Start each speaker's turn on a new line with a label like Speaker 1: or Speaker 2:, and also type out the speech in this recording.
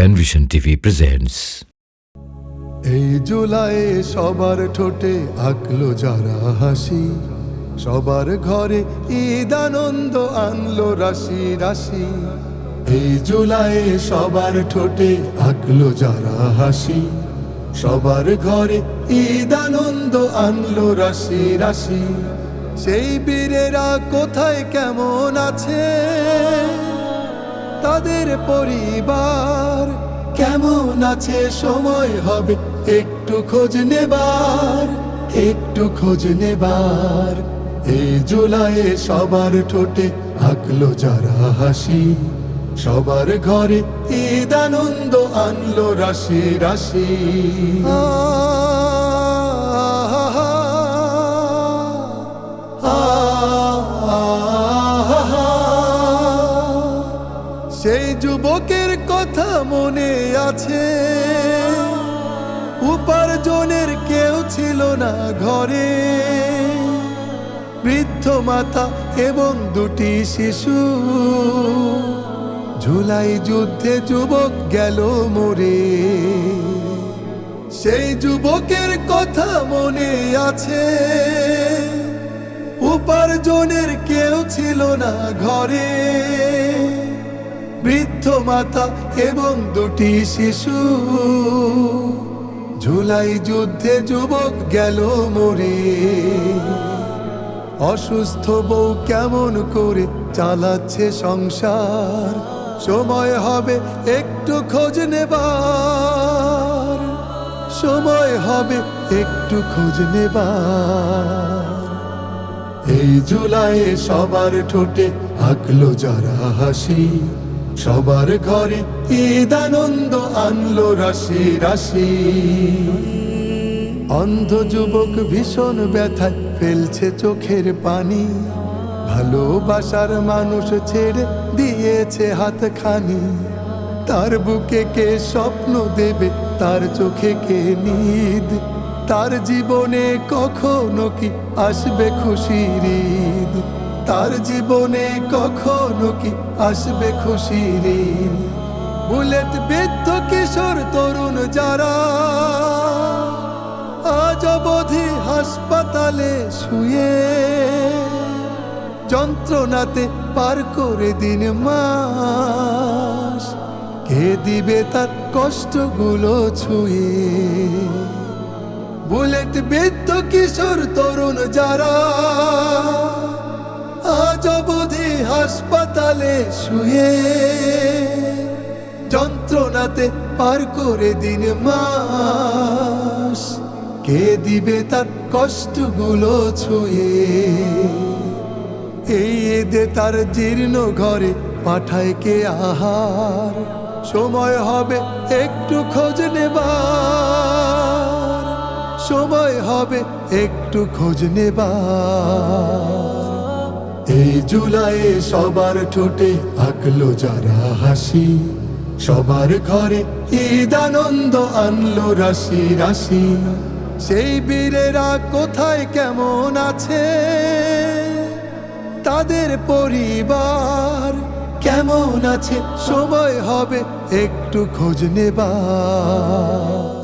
Speaker 1: Panvision TV presents
Speaker 2: এই জুলাইয়ে সবার ঠোঁটে আঁকলো যারা হাসি। সবার ঘরে ঈদ আনন্দ আনলো রাশি রাশি। এই জুলাইয়ে সবার ঠোঁটে আঁকলো যারা হাসি। সবার ঘরে ঈদ আনন্দ আনলো রাশি রাশি। সেই বীরেরা কোথায় কেমন আছে? তাদের পরিবার। কেমন আছে সময় হবে? একটু খোঁজ নেবার, একটু খোঁজ নেবার। এই জুলাইয়ে সবার ঠোঁটে আঁকলো যারা হাসি। সবার ঘরে ঈদ আনন্দ আনলো রাশি রাশি। সেই যুবকের কথা মনে আছে। উপার্জনের কেউ ছিল না ঘরে। বৃদ্ধ মাতা এবং দুটি শিশু। ঝুলাই যুদ্ধে যুবক গেল মরে সেই যুবকের কথা মনে আছে। উপার্জনের কেউ ছিল না ঘরে। বৃদ্ধ মাতা এবং দুটি শিশু। ঝুলাই যুদ্ধে যুবক গেল মরে। অসুস্থ বউ কেমন করে চালাচ্ছে সংসার? সময় হবে একটু খোঁজ নেবার। সময় হবে একটু খোঁজ নেবার। এই জুলাইয়ে সবার ঠোঁটে আঁকলো যারা হাসি। সবার ঘরে ঈদ আনন্দ আনলো রাশি রাশি। অন্ধ যুবক ভীষণ ব্যথায় ফেলছে চোখের পানি। ভালোবাসার মানুষ ছেড়ে দিয়েছে হাতখানি। তার বুকে কে স্বপ্ন দেবে, তার চোখে কে নিদ? তার জীবনে কখনো কি আসবে খুশির ঈদ? তার জীবনে কখনো কি আসবে খুশির বুলেট বৃদ্ধ কিশোর তরুণ যারা আজ অবধি হাসপাতালে শুয়ে যন্ত্রণাতে পার করে দিন মাস। কে দিবে তার কষ্টগুলো ছুঁয়ে? বুলেট বৃদ্ধ কিশোর তরুণ যারা হাসপাতালে শুয়ে যন্ত্রণাতে পার করে দিন মাস। কে দিবে তার কষ্টগুলো ছুঁয়ে? এই এদে তার জীর্ণ ঘরে পাঠায় কে আহার? সময় হবে একটু খোঁজ নেবার। সময় হবে একটু খোঁজ নেবার। এই জুলাইয়ে সবার ঠোঁটে আঁকলো যারা হাসি। সবার ঘরে ঈদ আনন্দ আনলো রাশি রাশি। সেই বীরেরা কোথায় কেমন আছে? তাদের পরিবার কেমন আছে? সময় হবে একটু খোঁজ নেবার।